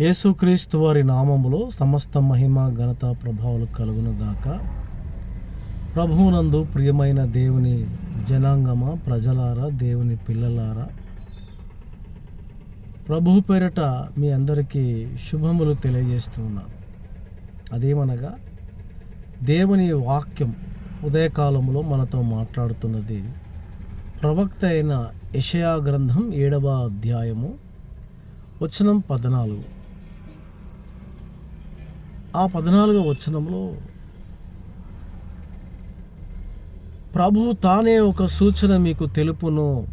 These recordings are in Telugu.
యేసుక్రీస్తు వారి నామములో సమస్త మహిమ ఘనత ప్రభావాలు కలుగును గాక ప్రభువునందు ప్రియమైన దేవుని జనాంగమ ప్రజలారా దేవుని పిల్లలారా. ప్రభు పేరట మీ అందరికీ శుభములు తెలియజేస్తున్నాను అదేమనగా దేవుని వాక్యం ఉదయకాలంలో మనతో మాట్లాడుతున్నది ప్రవక్త అయిన యషయా గ్రంథం ఏడవ అధ్యాయము వచనం పద్నాలుగు. ఆ పద్నాలుగో వచనంలో ప్రభు తానే ఒక సూచన మీకు తెలుపును.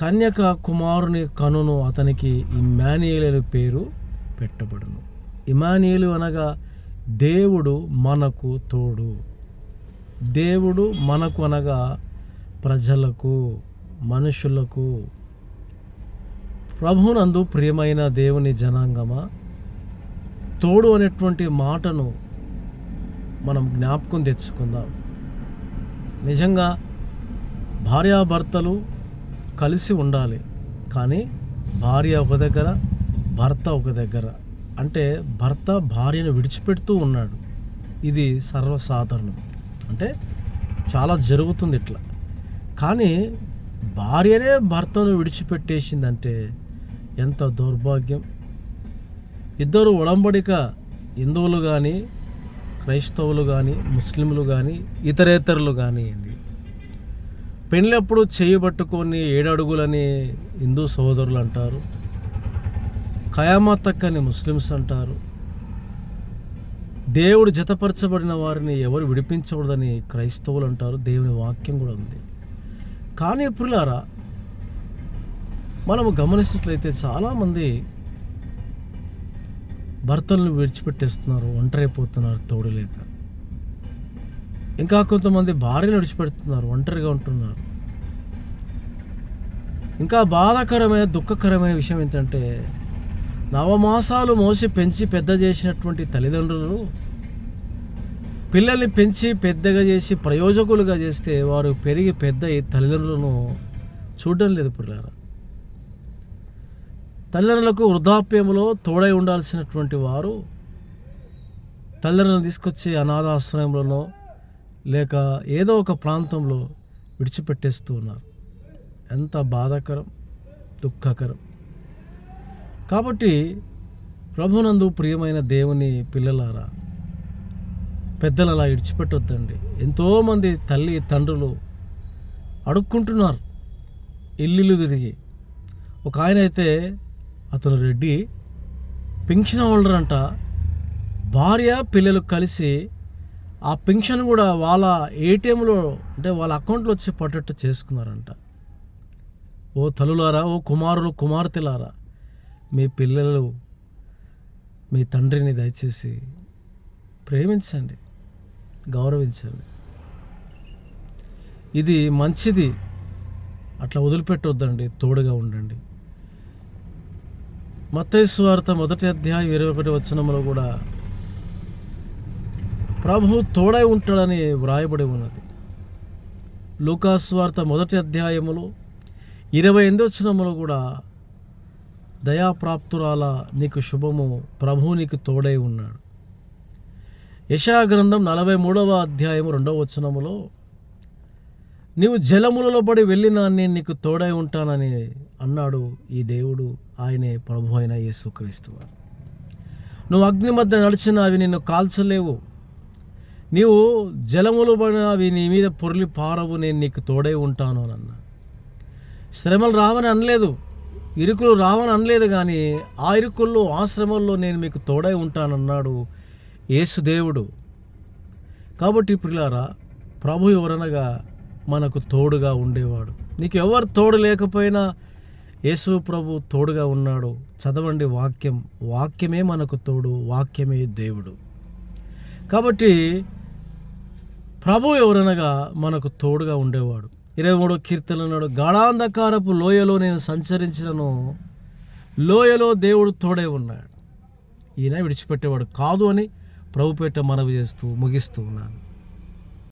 కన్యక కుమారుని కనును అతనికి ఇమానియేలు పేరు పెట్టబడును. ఇమానియలు అనగా దేవుడు మనకు తోడు. దేవుడు మనకు అనగా ప్రజలకు మనుషులకు. ప్రభునందు ప్రియమైన దేవుని జనాంగమా? తోడు అనేటువంటి మాటను మనం జ్ఞాపకం తెచ్చుకుందాం. నిజంగా భార్యాభర్తలు కలిసి ఉండాలి కానీ భార్య ఒక దగ్గర భర్త ఒక దగ్గర. అంటే భర్త భార్యను విడిచిపెడుతూ ఉన్నాడు. ఇది సర్వసాధారణం. అంటే చాలా జరుగుతుంది ఇట్లా. కానీ భార్యనే భర్తను విడిచిపెట్టేసిందంటే ఎంత దౌర్భాగ్యం. ఇద్దరు ఒడంబడిక హిందువులు కానీ క్రైస్తవులు కానీ ముస్లింలు కానీ ఇతరేతరులు కానివ్వండి పెళ్ళప్పుడు చేయి పట్టుకొని ఏడడుగులని హిందూ సోదరులు అంటారు. ఖయామతక్ అని ముస్లిమ్స్ అంటారు. దేవుడు జతపరచబడిన వారిని ఎవరు విడిపించకూడదని క్రైస్తవులు అంటారు. దేవుని వాక్యం కూడా ఉంది. కానీ పురులారా మనము గమనించినట్లయితే చాలామంది భర్తలను విడిచిపెట్టేస్తున్నారు ఒంటరైపోతున్నారు తోడు లేక ఇంకా కొంతమంది భార్యను విడిచిపెడుతున్నారు ఒంటరిగా ఉంటున్నారు. ఇంకా బాధాకరమైన దుఃఖకరమైన విషయం ఏంటంటే నవమాసాలు మోసి పెంచి పెద్ద చేసినటువంటి తల్లిదండ్రులు పిల్లల్ని పెంచి పెద్దగా చేసి ప్రయోజకులుగా చేస్తే వారు పెరిగి పెద్ద తల్లిదండ్రులను చూడడం లేదు పిల్లలు తల్లిదండ్రులకు వృద్ధాప్యంలో తోడై ఉండాల్సినటువంటి వారు తల్లిదండ్రులను తీసుకొచ్చి అనాథాశ్రయంలోనో లేక ఏదో ఒక ప్రాంతంలో విడిచిపెట్టేస్తూ ఉన్నారు. ఎంత బాధాకరం దుఃఖకరం. కాబట్టి ప్రభునందు ప్రియమైన దేవుని పిల్లలారా పెద్దలు అలా విడిచిపెట్టొద్దండి. ఎంతోమంది తల్లి తండ్రులు అడుక్కుంటున్నారు ఇల్లు తిరిగి. ఒక ఆయన అయితే అతను రెడ్డి పెన్షన్ హోల్డర్ అంట. భార్య పిల్లలు కలిసి ఆ పెన్షన్ కూడా వాళ్ళ ఏటీఎంలో అంటే వాళ్ళ అకౌంట్లో వచ్చి పట్టట్టు చేసుకున్నారంట. ఓ తల్లులారా ఓ కుమారులు కుమార్తెలారా మీ పిల్లలు మీ తండ్రిని దయచేసి ప్రేమించండి గౌరవించండి. ఇది మంచిది. అట్లా వదిలిపెట్టొద్దండి తోడుగా ఉండండి. మత్తయి వార్త మొదటి అధ్యాయం ఇరవై ఒకటి వచనంలో కూడా ప్రభు తోడై ఉంటాడని వ్రాయబడి ఉన్నది. లూకాస్వార్త మొదటి అధ్యాయములో ఇరవై ఎనిమిది వచనములో కూడా దయాప్రాప్తురాల నీకు శుభము ప్రభు నీకు తోడై ఉన్నాడు. యశాగ్రంథం నలభై మూడవ అధ్యాయం రెండవ వచనములో నీవు జలములలో పడి వెళ్ళినా నేను నీకు తోడై ఉంటానని అన్నాడు ఈ దేవుడు ఆయనే ప్రభు అయిన యేసుక్రీస్తు నువ్వు అగ్ని మధ్య నడిచిన అవి నిన్ను కాల్చలేవు. నీవు జలములు పడిన అవి నీ మీద పొరలి పారవు నేను నీకు తోడై ఉంటాను అని అన్నా. శ్రమలు రావని అనలేదు ఇరుకులు రావని అనలేదు కానీ ఆ ఇరుకుల్లో ఆ శ్రమల్లో నేను మీకు తోడై ఉంటానన్నాడు యేసుదేవుడు కాబట్టి పిల్లారా ప్రభు ఎవరనగా మనకు తోడుగా ఉండేవాడు. నీకు ఎవరు తోడు లేకపోయినా యేసు ప్రభు తోడుగా ఉన్నాడు. చదవండి వాక్యం. వాక్యమే మనకు తోడు వాక్యమే దేవుడు. కాబట్టి ప్రభు ఎవరనగా మనకు తోడుగా ఉండేవాడు. ఇరవై మూడో కీర్తనలు ఉన్నాడు గాఢాంధకారపు లోయలో నేను సంచరించినను లోయలో దేవుడు తోడే ఉన్నాడు. ఈయన విడిచిపెట్టేవాడు కాదు అని ప్రభుపేట మనవి చేస్తూ ముగిస్తూ ఉన్నాను.